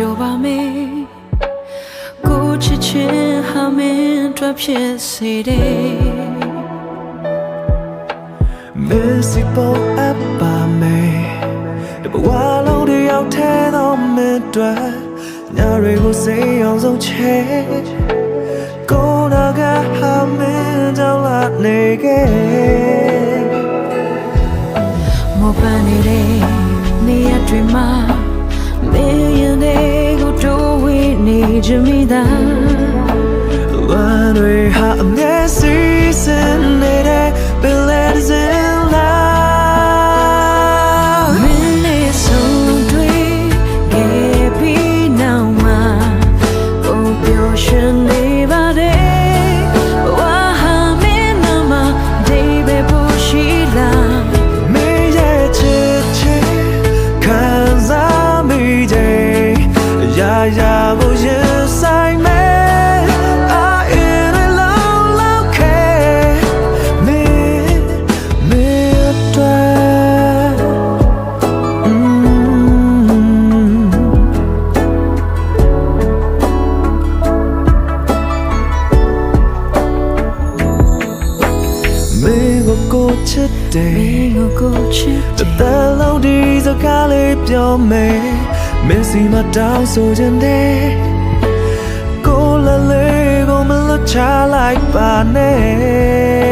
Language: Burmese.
ထားရင်နေနေတွေကိုဖြတ်ကျော်ပါမယ်ကိုချစ်ချင်းဟာမင်းတို့ဖြစ်စေတယ် Missy Bow up by me တဘဝလုံးတယောက်ထဲသောမင်းတွေညတွေကိုစိတ်အောင်ဆုံးချေကိုယ်နာကဟာမင်းကြောင့်လာနေခဲ့မောပန်းနေတဲ့နေရတွေမှာ မင်းရင်တွေကိုတိုးဝေးနေကြမိသားဝမ်းတွေ 가자고 꽃일 때 그때 러디서 갈을 뼈매 မင်းအတွက်မင်းကိုကိုချစ်တမယ်င်းကိုကိုချစ်တသက်လုံးဒီစကားလေးပြောမယ်မင်းစီမတောင်းဆိုခြင်းတဲ့ကိုလာလေးကိုမလွတ်ချလိုက်ပါနဲ့